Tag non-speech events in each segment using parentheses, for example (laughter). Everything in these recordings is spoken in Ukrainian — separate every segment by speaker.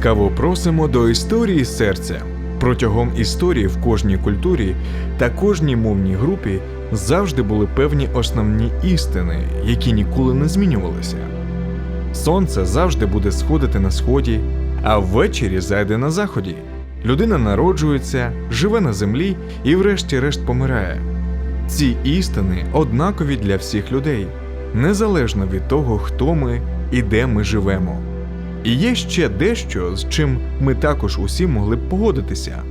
Speaker 1: Ласкаво просимо до історії серця. Протягом історії в кожній культурі та кожній мовній групі завжди були певні основні істини, які ніколи не змінювалися. Сонце завжди буде сходити на сході, а ввечері зайде на заході. Людина народжується, живе на землі і, врешті-решт, помирає. Ці істини однакові для всіх людей, незалежно від того, хто ми і де ми живемо. І є ще дещо, з чим ми також усі могли б погодитися.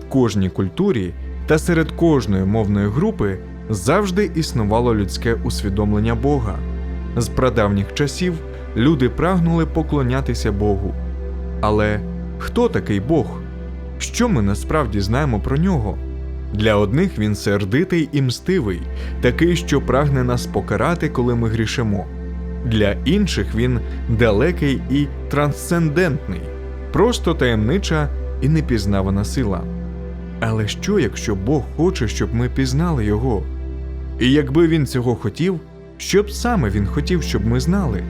Speaker 1: В кожній культурі та серед кожної мовної групи завжди існувало людське усвідомлення Бога. З прадавніх часів люди прагнули поклонятися Богу. Але хто такий Бог? Що ми насправді знаємо про нього? Для одних він сердитий і мстивий, такий, що прагне нас покарати, коли ми грішимо. Для інших він далекий і трансцендентний, просто таємнича і непізнавана сила. Але що, якщо Бог хоче, щоб ми пізнали його? І якби він цього хотів, що б саме він хотів, щоб ми знали?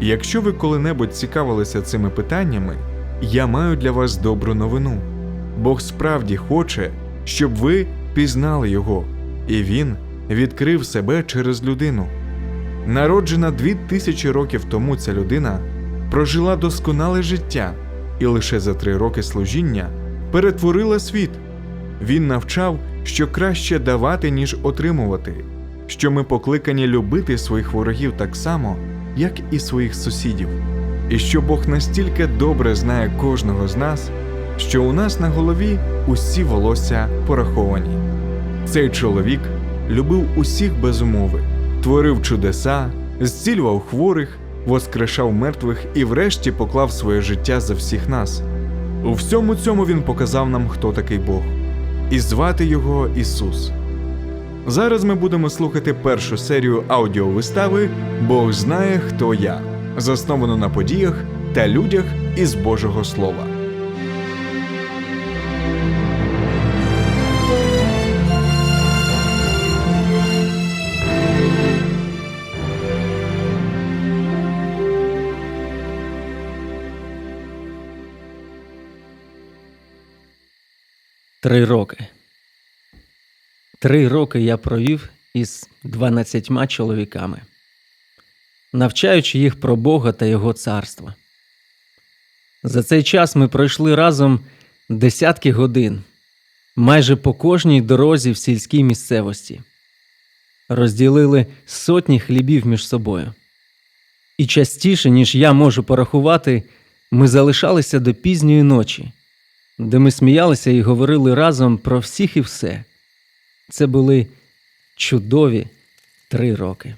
Speaker 1: Якщо ви коли-небудь цікавилися цими питаннями, я маю для вас добру новину. Бог справді хоче, щоб ви пізнали його, і він відкрив себе через людину. Народжена дві тисячі років тому ця людина прожила досконале життя і лише за три роки служіння перетворила світ. Він навчав, що краще давати, ніж отримувати, що ми покликані любити своїх ворогів так само, як і своїх сусідів, і що Бог настільки добре знає кожного з нас, що у нас на голові усі волосся пораховані. Цей чоловік любив усіх без умови, творив чудеса, зцілював хворих, воскрешав мертвих і врешті поклав своє життя за всіх нас. У всьому цьому він показав нам, хто такий Бог, і звати його Ісус. Зараз ми будемо слухати першу серію аудіовистави Бог знає, хто я, засновану на подіях та людях із Божого Слова.
Speaker 2: Три роки. Три роки я провів із дванадцятьма чоловіками, навчаючи їх про Бога та Його царство. За цей час ми пройшли разом десятки годин, майже по кожній дорозі в сільській місцевості, розділили сотні хлібів між собою. І частіше, ніж я можу порахувати, ми залишалися до пізньої ночі де ми сміялися і говорили разом про всіх і все. Це були чудові три роки.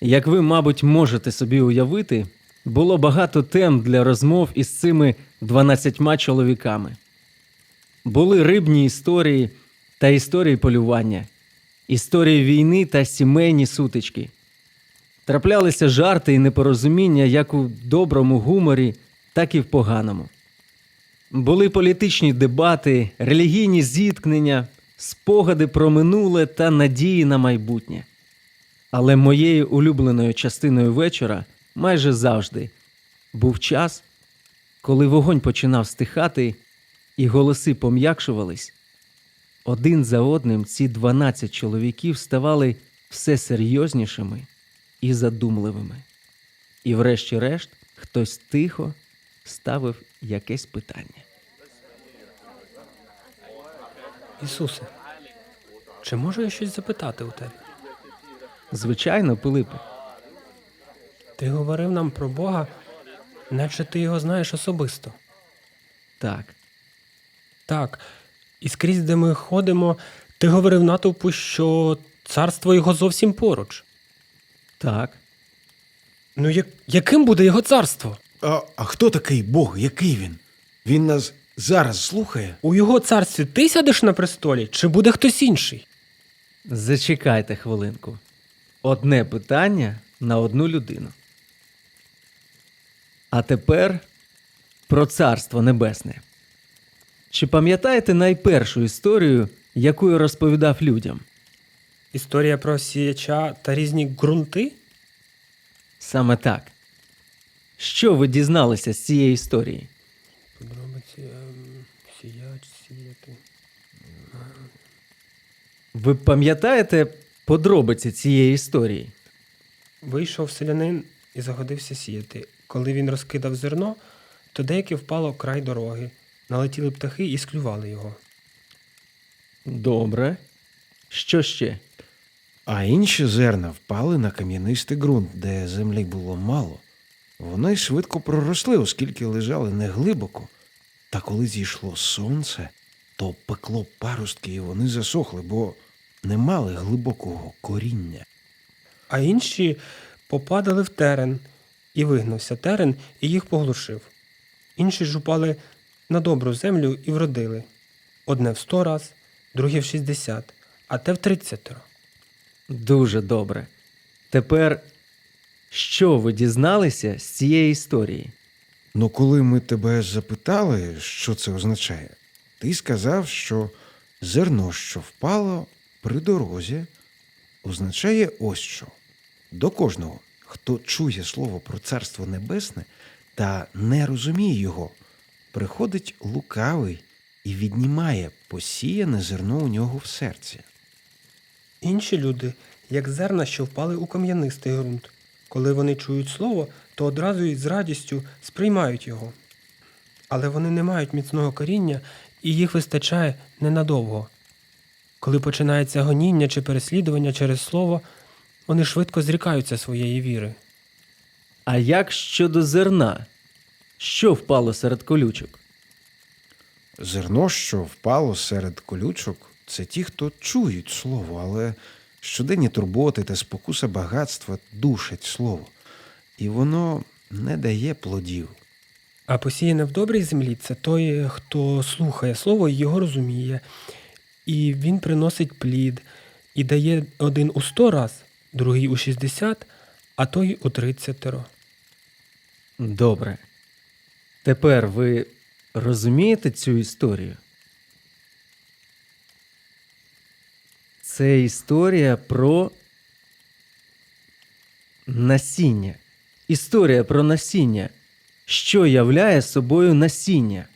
Speaker 2: Як ви, мабуть, можете собі уявити, було багато тем для розмов із цими дванадцятьма чоловіками. Були рибні історії та історії полювання, історії війни та сімейні сутички. Траплялися жарти і непорозуміння як у доброму гуморі, так і в поганому. Були політичні дебати, релігійні зіткнення, спогади про минуле та надії на майбутнє. Але моєю улюбленою частиною вечора майже завжди був час, коли вогонь починав стихати і голоси пом'якшувались. Один за одним ці 12 чоловіків ставали все серйознішими і задумливими. І, врешті-решт, хтось тихо ставив якесь питання.
Speaker 3: Ісусе, чи можу я щось запитати у тебе?
Speaker 2: Звичайно, Пилипе,
Speaker 3: Ти говорив нам про Бога, наче ти його знаєш особисто.
Speaker 2: так,
Speaker 3: Так, і скрізь, де ми ходимо, ти говорив натовпу, що царство його зовсім поруч.
Speaker 2: так.
Speaker 3: Ну, як, яким буде його царство?
Speaker 4: А, а хто такий Бог? Який він? Він нас зараз слухає?
Speaker 3: У його царстві ти сядеш на престолі, чи буде хтось інший?
Speaker 2: Зачекайте хвилинку. Одне питання на одну людину. А тепер про царство небесне. Чи пам'ятаєте найпершу історію, яку я розповідав людям?
Speaker 3: Історія про сіяча та різні ґрунти?
Speaker 2: Саме так. Що ви дізналися з цієї історії?
Speaker 3: Подробиці ем, сіяч, сіяти.
Speaker 2: Ви пам'ятаєте подробиці цієї історії?
Speaker 3: Вийшов селянин і загодився сіяти. Коли він розкидав зерно, то деяке впало край дороги. Налетіли птахи і склювали його.
Speaker 2: Добре. Що ще?
Speaker 4: А інші зерна впали на кам'янистий ґрунт, де землі було мало. Вони швидко проросли, оскільки лежали неглибоко. Та коли зійшло сонце, то пекло паростки, і вони засохли, бо не мали глибокого коріння.
Speaker 3: А інші попадали в терен, і вигнався терен, і їх поглушив. Інші ж упали на добру землю і вродили. Одне в сто раз, друге в шістдесят, а те в тридцятеро.
Speaker 2: Дуже добре. Тепер, що ви дізналися з цієї історії?
Speaker 4: Ну, коли ми тебе запитали, що це означає, ти сказав, що зерно, що впало при дорозі, означає ось що. До кожного, хто чує слово про Царство Небесне та не розуміє його, приходить лукавий і віднімає посіяне зерно у нього в серці.
Speaker 3: Інші люди, як зерна, що впали у кам'янистий ґрунт. Коли вони чують слово, то одразу й з радістю сприймають його. Але вони не мають міцного коріння, і їх вистачає ненадовго. Коли починається гоніння чи переслідування через слово, вони швидко зрікаються своєї віри.
Speaker 2: А як щодо зерна? Що впало серед колючок?
Speaker 4: Зерно, що впало серед колючок, це ті, хто чують слово, але щоденні турботи та спокуса багатства душать слово, і воно не дає плодів.
Speaker 3: А посіяне в добрій землі це той, хто слухає слово і його розуміє. І він приносить плід і дає один у сто раз, другий у шістдесят, а той у тридцятеро.
Speaker 2: Добре. Тепер ви розумієте цю історію? Це історія про насіння. Історія про насіння. Що являє собою насіння?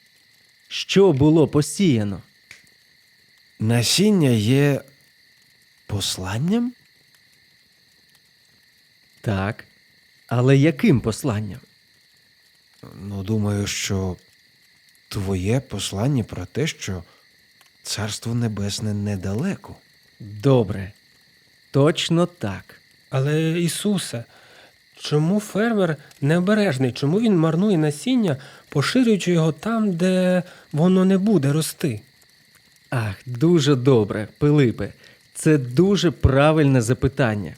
Speaker 2: Що було посіяно?
Speaker 4: Насіння є посланням?
Speaker 2: Так. Але яким посланням?
Speaker 4: Ну, думаю, що твоє послання про те, що Царство Небесне недалеко.
Speaker 2: Добре. Точно так.
Speaker 3: Але Ісусе, чому фермер необережний? Чому він марнує насіння, поширюючи його там, де воно не буде рости?
Speaker 2: Ах, дуже добре, Пилипе. Це дуже правильне запитання.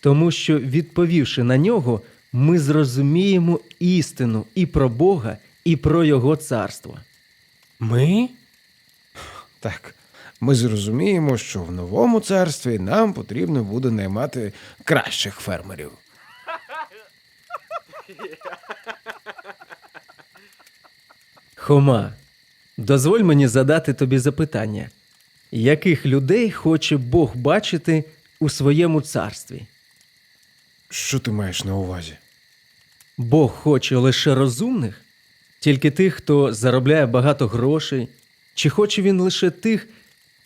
Speaker 2: Тому що, відповівши на нього, ми зрозуміємо істину і про Бога, і про Його царство.
Speaker 3: Ми?
Speaker 4: Так, ми зрозуміємо, що в новому царстві нам потрібно буде наймати кращих фермерів.
Speaker 2: Хома, дозволь мені задати тобі запитання: яких людей хоче Бог бачити у своєму царстві?
Speaker 4: Що ти маєш на увазі?
Speaker 2: Бог хоче лише розумних, тільки тих, хто заробляє багато грошей, чи хоче він лише тих,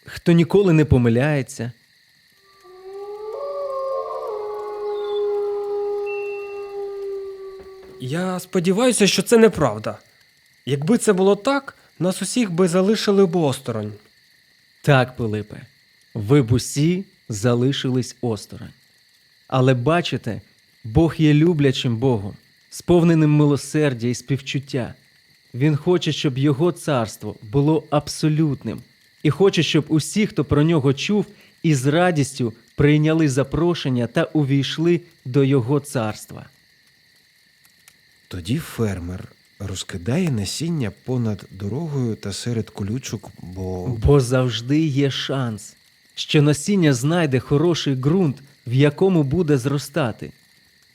Speaker 2: хто ніколи не помиляється?
Speaker 3: Я сподіваюся, що це неправда. Якби це було так, нас усіх би залишили б осторонь.
Speaker 2: Так, Пилипе, ви б усі залишились осторонь. Але бачите, Бог є люблячим Богом, сповненим милосердя і співчуття. Він хоче, щоб його царство було абсолютним, і хоче, щоб усі, хто про нього чув, із радістю прийняли запрошення та увійшли до його царства.
Speaker 4: Тоді фермер розкидає насіння понад дорогою та серед колючок, бо
Speaker 2: Бо завжди є шанс, що насіння знайде хороший ґрунт, в якому буде зростати.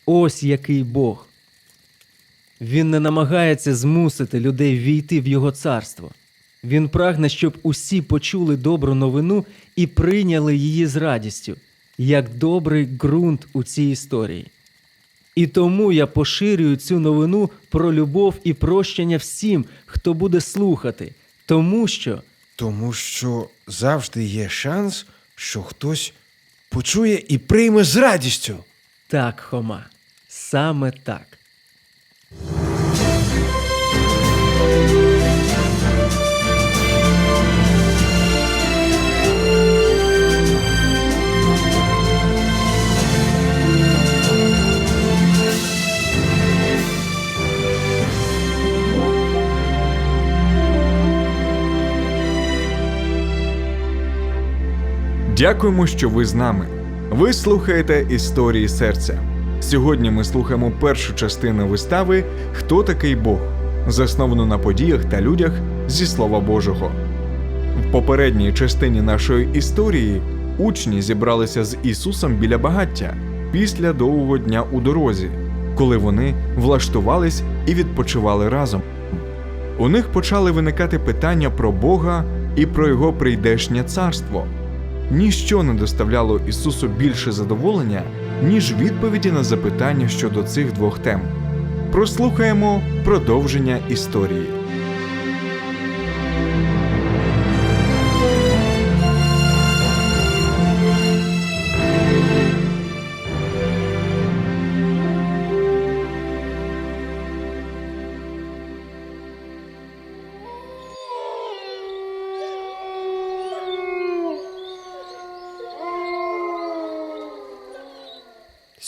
Speaker 2: Ось який Бог. Він не намагається змусити людей війти в його царство. Він прагне, щоб усі почули добру новину і прийняли її з радістю, як добрий ґрунт у цій історії. І тому я поширюю цю новину про любов і прощення всім, хто буде слухати, тому що
Speaker 4: Тому що завжди є шанс, що хтось почує і прийме з радістю.
Speaker 2: так, Хома, саме так.
Speaker 1: Дякуємо, що ви з нами. Ви слухаєте історії серця. Сьогодні ми слухаємо першу частину вистави Хто такий Бог, засновану на подіях та людях зі Слова Божого. В попередній частині нашої історії учні зібралися з Ісусом біля багаття після довгого дня у дорозі, коли вони влаштувались і відпочивали разом. У них почали виникати питання про Бога і про його прийдешнє царство. Ніщо не доставляло Ісусу більше задоволення, ніж відповіді на запитання щодо цих двох тем. Прослухаємо продовження історії.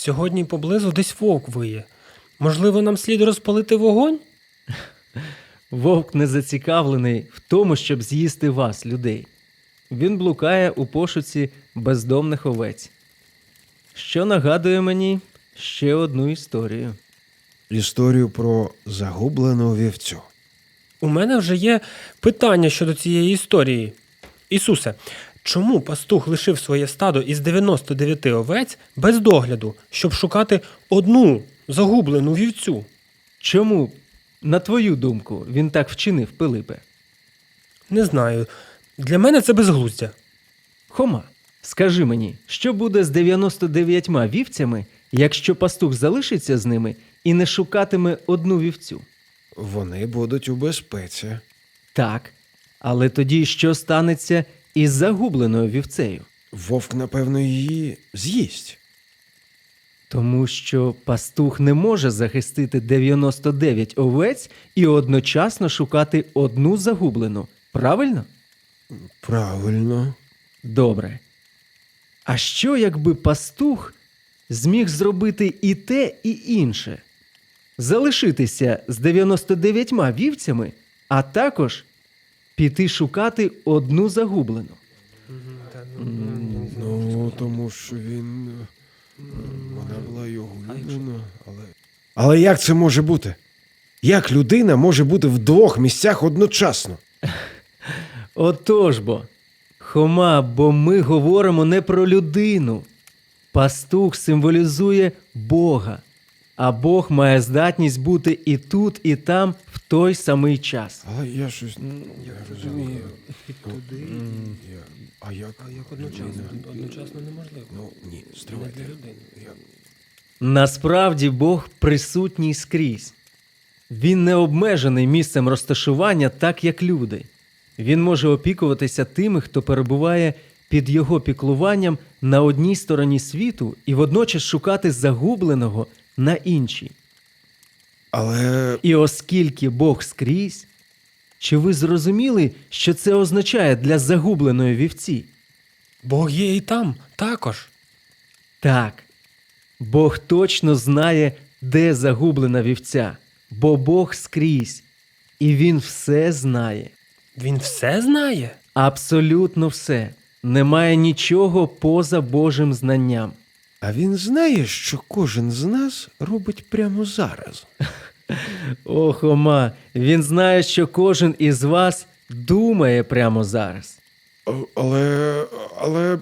Speaker 3: Сьогодні поблизу десь вовк виє. Можливо, нам слід розпалити вогонь? (laughs)
Speaker 2: Вовк не зацікавлений в тому, щоб з'їсти вас, людей. Він блукає у пошуці бездомних овець. Що нагадує мені ще одну історію.
Speaker 4: Історію про загублену вівцю.
Speaker 3: У мене вже є питання щодо цієї історії. Ісусе, чому пастух лишив своє стадо із 99 овець без догляду, щоб шукати одну загублену вівцю?
Speaker 2: Чому, на твою думку, він так вчинив, Пилипе?
Speaker 3: Не знаю. Для мене це безглуздя.
Speaker 2: Хома, скажи мені, що буде з 99 вівцями, якщо пастух залишиться з ними і не шукатиме одну вівцю?
Speaker 4: Вони будуть у безпеці.
Speaker 2: Так. Але тоді що станеться із загубленою вівцею?
Speaker 4: Вовк, напевно, її з'їсть.
Speaker 2: Тому що пастух не може захистити 99 овець і одночасно шукати одну загублену. Правильно?
Speaker 4: Правильно.
Speaker 2: Добре. А що, якби пастух зміг зробити і те, і інше? Залишитися з 99 вівцями, а також піти шукати одну загублену.
Speaker 4: Ну, тому що він. е, Вона була його улюблена, але. Але як це може бути? Як людина може бути в двох місцях одночасно?
Speaker 2: Отож бо, Хома, бо ми говоримо не про людину. Пастух символізує Бога, а Бог має здатність бути і тут, і там той самий час.
Speaker 4: Але я щось не розумію.
Speaker 3: Туди.
Speaker 4: Я... А як?
Speaker 3: А як одночасно? Одночасно неможливо.
Speaker 4: Ну, ні, стривайте. Я...
Speaker 2: Насправді Бог присутній скрізь. Він не обмежений місцем розташування, так як люди. Він може опікуватися тими, хто перебуває під його піклуванням на одній стороні світу і водночас шукати загубленого на іншій.
Speaker 4: Але
Speaker 2: І оскільки Бог скрізь, чи ви зрозуміли, що це означає для загубленої вівці?
Speaker 3: Бог є і там також.
Speaker 2: Так, Бог точно знає, де загублена вівця, бо Бог скрізь, і Він все знає.
Speaker 3: Він все знає.
Speaker 2: Абсолютно все. Немає нічого поза Божим знанням.
Speaker 4: А він знає, що кожен з нас робить прямо зараз.
Speaker 2: О, Хома, він знає, що кожен із вас думає прямо зараз.
Speaker 4: Але. але.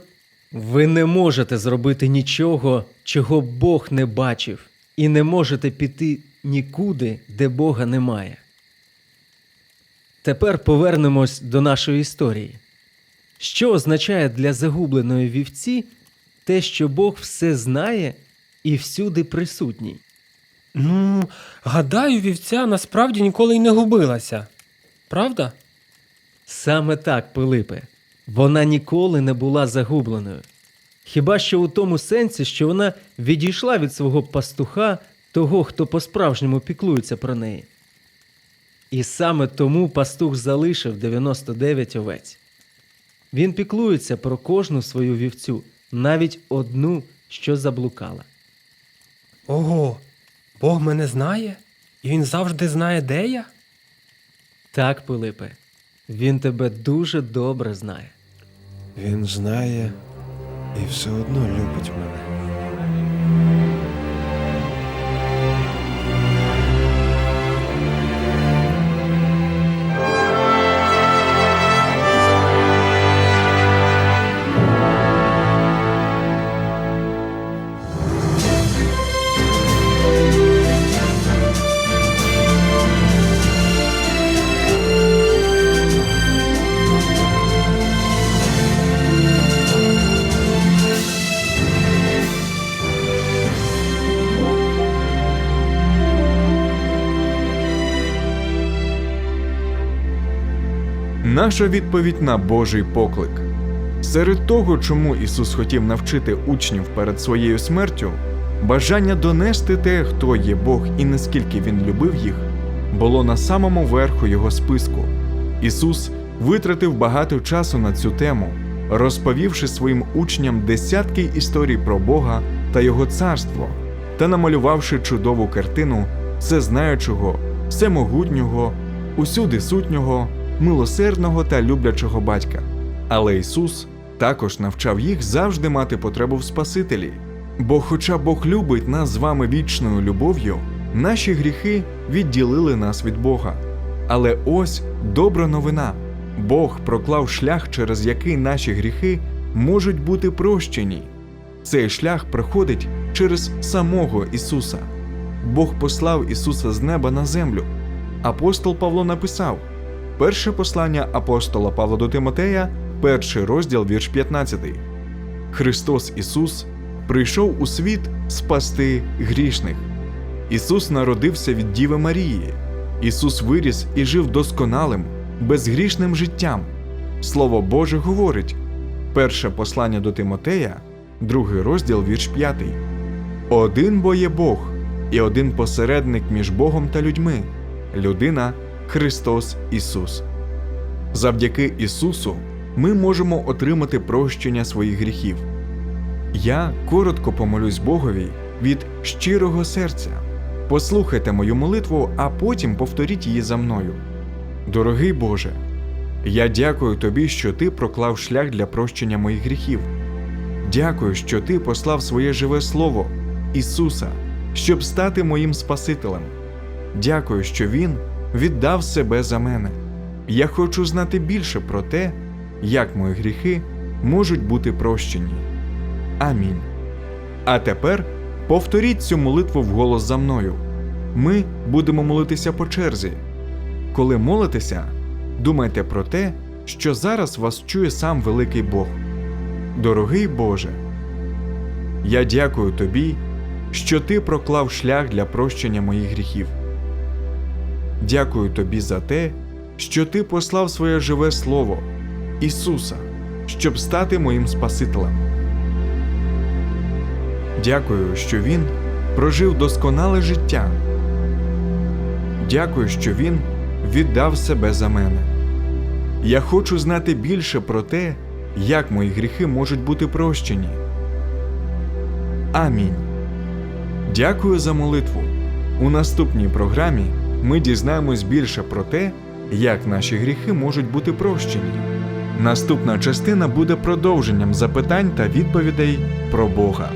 Speaker 2: Ви не можете зробити нічого, чого Бог не бачив, і не можете піти нікуди, де Бога немає. Тепер повернемось до нашої історії. Що означає для загубленої вівці те, що Бог все знає і всюди присутній?
Speaker 3: Ну, гадаю, вівця насправді ніколи й не губилася. Правда?
Speaker 2: Саме так, Пилипе. Вона ніколи не була загубленою. Хіба що у тому сенсі, що вона відійшла від свого пастуха, того, хто по-справжньому піклується про неї. І саме тому пастух залишив 99 овець. Він піклується про кожну свою вівцю, навіть одну, що заблукала.
Speaker 3: Ого, Бог мене знає, і він завжди знає, де я?
Speaker 2: Так, Пилипе, він тебе дуже добре знає.
Speaker 4: Він знає і все одно любить мене.
Speaker 1: Наша відповідь на Божий поклик. Серед того, чому Ісус хотів навчити учнів перед своєю смертю, бажання донести те, хто є Бог і наскільки Він любив їх, було на самому верху його списку. Ісус витратив багато часу на цю тему, розповівши своїм учням десятки історій про Бога та Його царство, та намалювавши чудову картину всезнаючого, всемогутнього, усюди сутнього, милосердного та люблячого батька. Але Ісус також навчав їх завжди мати потребу в Спасителі. Бо, хоча Бог любить нас з вами вічною любов'ю, наші гріхи відділили нас від Бога. Але ось добра новина: Бог проклав шлях, через який наші гріхи можуть бути прощені. Цей шлях проходить через самого Ісуса. Бог послав Ісуса з неба на землю. Апостол Павло написав: Перше послання апостола Павла до Тимотея, перший розділ, вірш 15. Христос Ісус прийшов у світ спасти грішних. Ісус народився від Діви Марії. Ісус виріс і жив досконалим, безгрішним життям. Слово Боже говорить. Перше послання до Тимотея, другий розділ, вірш 5. Один бо є Бог, і один посередник між Богом та людьми людина Христос Ісус. Завдяки Ісусу ми можемо отримати прощення своїх гріхів. Я коротко помолюсь Богові від щирого серця. Послухайте мою молитву, а потім повторіть її за мною. Дорогий Боже, я дякую Тобі, що Ти проклав шлях для прощення моїх гріхів. Дякую, що Ти послав своє живе Слово, Ісуса, щоб стати моїм Спасителем. Дякую, що Він віддав себе за мене. Я хочу знати більше про те, як мої гріхи можуть бути прощені. Амінь. А тепер повторіть цю молитву вголос за мною. Ми будемо молитися по черзі. Коли молитеся, думайте про те, що зараз вас чує сам великий Бог. Дорогий Боже, я дякую Тобі, що Ти проклав шлях для прощення моїх гріхів. Дякую Тобі за те, що Ти послав своє живе Слово, Ісуса, щоб стати моїм Спасителем. Дякую, що Він прожив досконале життя. Дякую, що Він віддав себе за мене. Я хочу знати більше про те, як мої гріхи можуть бути прощені. Амінь. Дякую за молитву. У наступній програмі ми дізнаємось більше про те, як наші гріхи можуть бути прощені. Наступна частина буде продовженням запитань та відповідей про Бога.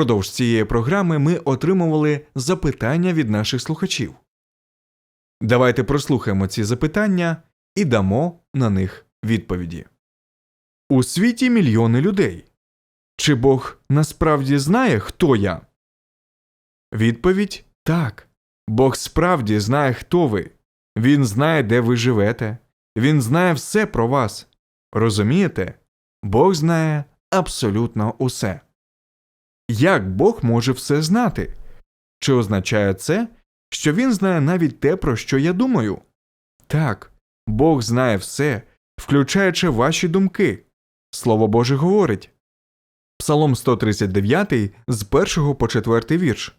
Speaker 1: Продовж цієї програми ми отримували запитання від наших слухачів. Давайте прослухаємо ці запитання і дамо на них відповіді. У світі мільйони людей. Чи Бог насправді знає, хто я? Відповідь так. Бог справді знає, хто ви. Він знає, де ви живете. Він знає все про вас. Розумієте? Бог знає абсолютно усе. Як Бог може все знати? Чи означає це, що він знає навіть те, про що я думаю? Так, Бог знає все, включаючи ваші думки. Слово Боже говорить. Псалом 139 з 1 по 4 вірш.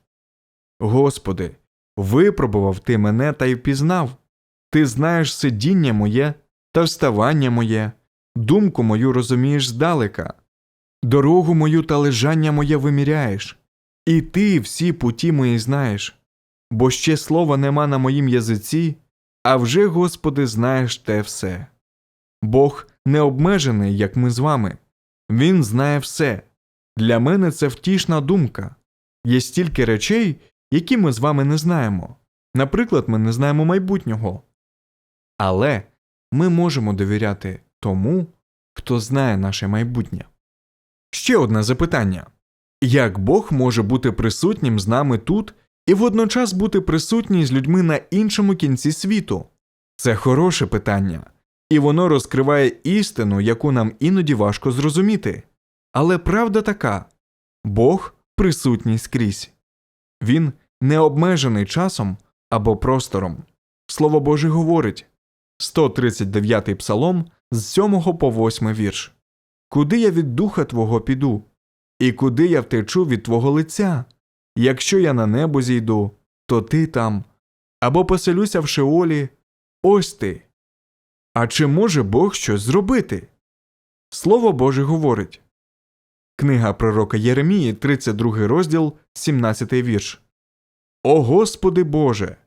Speaker 1: Господи, випробував ти мене та й впізнав. Ти знаєш сидіння моє та вставання моє, думку мою розумієш здалека, дорогу мою та лежання моє виміряєш, і ти всі путі мої знаєш, бо ще слова нема на моїм язиці, а вже, Господи, знаєш те все. Бог не обмежений, як ми з вами. Він знає все. Для мене це втішна думка. Є стільки речей, які ми з вами не знаємо. Наприклад, ми не знаємо майбутнього. Але ми можемо довіряти тому, хто знає наше майбутнє. Ще одне запитання як Бог може бути присутнім з нами тут і водночас бути присутній з людьми на іншому кінці світу? Це хороше питання, і воно розкриває істину, яку нам іноді важко зрозуміти. Але правда така Бог присутній скрізь. Він не обмежений часом або простором. Слово Боже говорить 139 псалом з 7 по 8 вірш. Куди я від духа Твого піду, і куди я втечу від Твого лиця? Якщо я на небо зійду, то ти там, або поселюся в Шеолі, ось ти. А чи може Бог щось зробити? Слово Боже говорить. Книга пророка Єремії, 32 розділ, 17 вірш. О Господи Боже!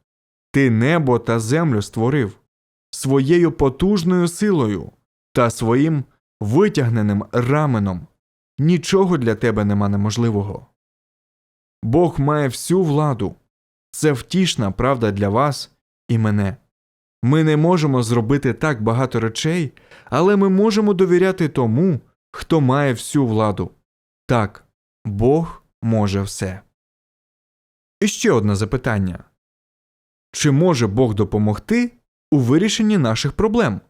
Speaker 1: Ти небо та землю створив своєю потужною силою та своїм витягненим раменом. Нічого для тебе нема неможливого. Бог має всю владу. Це втішна правда для вас і мене. Ми не можемо зробити так багато речей, але ми можемо довіряти тому, хто має всю владу. Так, Бог може все. І ще одне запитання Чи може Бог допомогти у вирішенні наших проблем?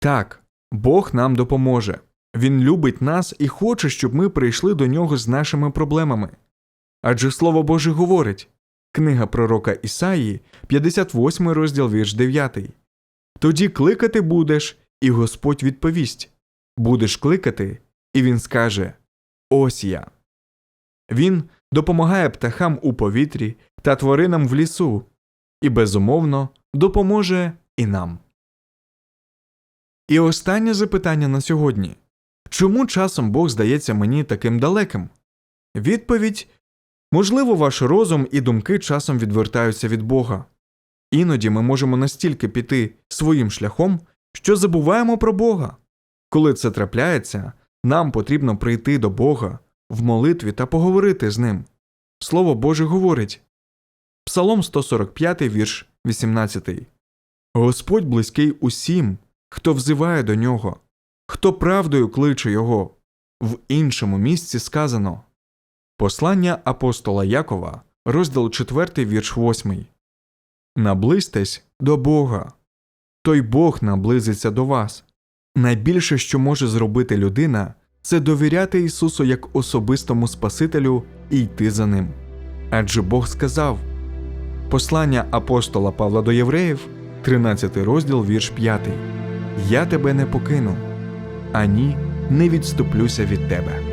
Speaker 1: Так, Бог нам допоможе. Він любить нас і хоче, щоб ми прийшли до нього з нашими проблемами. Адже Слово Боже говорить Книга пророка Ісаї, 58 розділ вірш 9. Тоді кликати будеш, і Господь відповість Будеш кликати, і Він скаже Ось я. Він допомагає птахам у повітрі та тваринам в лісу, і, безумовно, допоможе і нам. І останнє запитання на сьогодні чому часом Бог здається мені таким далеким? Відповідь можливо, ваш розум і думки часом відвертаються від Бога. Іноді ми можемо настільки піти своїм шляхом, що забуваємо про Бога. Коли це трапляється, нам потрібно прийти до Бога в молитві та поговорити з ним. Слово Боже говорить Псалом 145, вірш 18. Господь близький усім, хто взиває до нього, хто правдою кличе його. В іншому місці сказано Послання апостола Якова, розділ 4, вірш 8. Наблизьтесь до Бога. Той Бог наблизиться до вас. Найбільше, що може зробити людина, це довіряти Ісусу як особистому Спасителю і йти за ним. Адже Бог сказав Послання апостола Павла до Євреїв, 13 розділ, вірш 5 Я тебе не покину, ані не відступлюся від тебе.